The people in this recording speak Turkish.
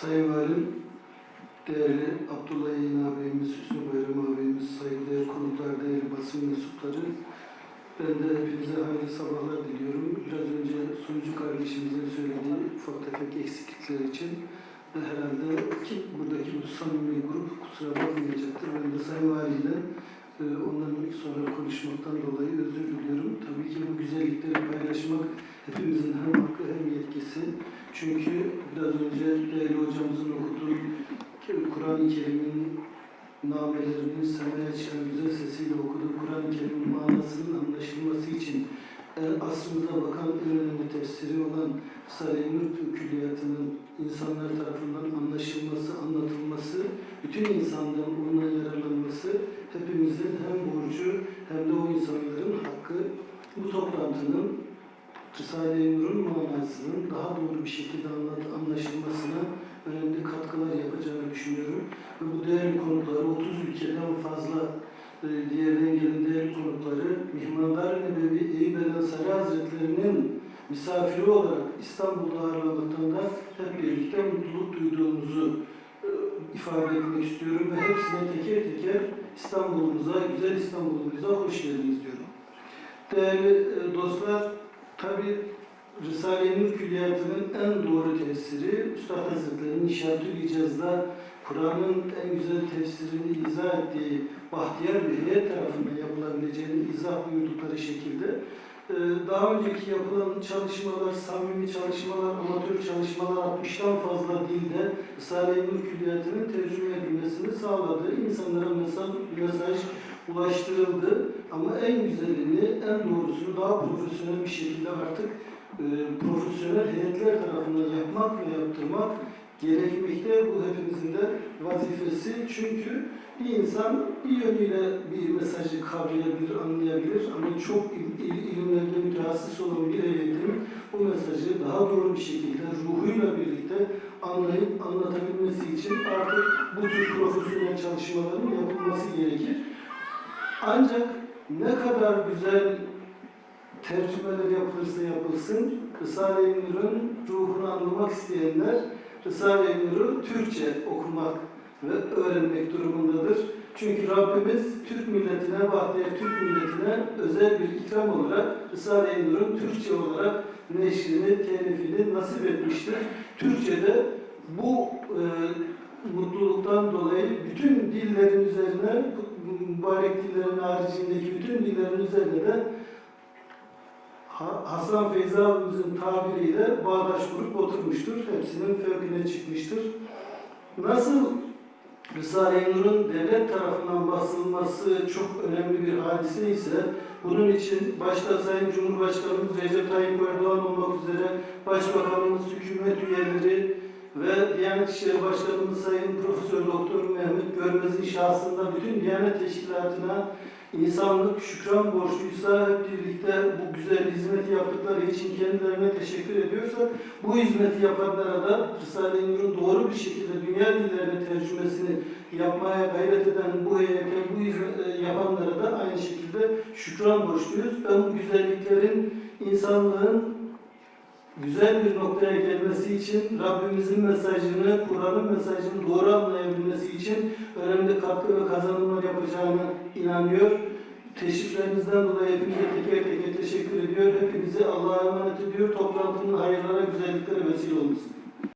Sayın Valim, değerli Abdullah Yayın ağabeyimiz, Hüsnü Bayram ağabeyimiz, saygıdeğer konuklar, değerli basın mensupları, ben de hepinize hayırlı sabahlar diliyorum. Biraz önce sunucu kardeşimizin söylediği ufak tefek eksiklikler için herhalde ki buradaki bu samimi grup kusura bakmayacaktır. Ben de Sayın Valim'den e, onların sonra konuşmaktan dolayı özür diliyorum. Tabii ki bu güzellikleri paylaşmak hepimizin hem hakkı hem yetkisi. Çünkü biraz önce değerli hocamızın okuduğu Kur'an-ı Kerim'in namelerinin semaya çıkan güzel sesiyle okuduğu Kur'an-ı Kerim'in manasının anlaşılması için e, asrımıza bakan en önemli tefsiri olan Risale-i Nur Külliyatının insanlar tarafından anlaşılması, anlatılması, bütün insanların borcu hem de o insanların hakkı. Bu toplantının Risale-i Nur'un manasının daha doğru bir şekilde anlaşılmasına önemli katkılar yapacağını düşünüyorum. Ve bu değerli konukları 30 ülkeden fazla e, diğerden gelen değerli konukları Mihmandar Nebevi Eyüp Ensari Hazretleri'nin misafiri olarak İstanbul'da ağırlamaktan da hep birlikte mutluluk duyduğumuzu ifade etmek istiyorum ve hepsine teker teker İstanbul'umuza, güzel İstanbul'umuza hoş geldiniz diyorum. Değerli e, dostlar, tabi Risale-i Nur Külliyatı'nın en doğru tefsiri Üstad Hazretleri'nin İşaretül İcaz'da Kur'an'ın en güzel tefsirini izah ettiği Bahtiyar bir heyet tarafından yapılabileceğini izah buyurdukları şekilde daha önceki yapılan çalışmalar, samimi çalışmalar, amatör çalışmalar 60'tan fazla dilde Risale-i Nur Külliyatı'nın tercüme edilmesini sağladı. İnsanlara mesaj, mesaj ulaştırıldı ama en güzelini, en doğrusunu daha profesyonel bir şekilde artık e, profesyonel heyetler tarafından yapmak ve yaptırmak gerekmekte. Bu hepimizin de vazifesi. Çünkü bir insan bir yönüyle bir mesajı kavrayabilir, anlayabilir ama çok il- il- ilimlerde mütehassıs olan bir heyetin bu mesajı daha doğru bir şekilde ruhuyla birlikte anlayıp anlatabilmesi için artık bu tür profesyonel çalışmaların yapılması gerekir. Ancak ne kadar güzel tercümeler yapılırsa yapılsın, Risale-i Nur'un ruhunu anlamak isteyenler Risale-i Nur'u Türkçe okumak ve öğrenmek durumundadır. Çünkü Rabbimiz Türk milletine, Bahtiyar Türk milletine özel bir ikram olarak Risale-i Nur'un Türkçe olarak neşrini, telifini nasip etmiştir. Türkçe'de bu e, mutluluktan dolayı bütün dillerin üzerine, mübarek dillerin haricindeki bütün dillerin üzerine de Ha- Hasan Feyzi abimizin tabiriyle bağdaş kurup oturmuştur. Hepsinin fevkine çıkmıştır. Nasıl Risale-i Nur'un devlet tarafından basılması çok önemli bir hadise ise bunun için başta Sayın Cumhurbaşkanımız Recep Tayyip Erdoğan olmak üzere Başbakanımız, hükümet üyeleri ve Diyanet İşleri Başkanımız Sayın Profesör Doktor Mehmet Görmez'in şahsında bütün Diyanet Teşkilatı'na insanlık şükran borçluysa hep birlikte bu güzel hizmeti yaptıkları için kendilerine teşekkür ediyorsa bu hizmeti yapanlara da Risale-i Nur'un doğru bir şekilde dünya dillerine tercümesini yapmaya gayret eden bu heyete, bu hizmeti yapanlara da aynı şekilde şükran borçluyuz. Ben bu güzelliklerin insanlığın güzel bir noktaya gelmesi için Rabbimizin mesajını, Kur'an'ın mesajını doğru anlayabilmesi için önemli katkı ve kazanımlar yapacağına inanıyor. Teşriflerinizden dolayı hepinize teker teker teşekkür ediyor. Hepinizi Allah'a emanet ediyor. Toplantının hayırlara, güzelliklere vesile olmasın.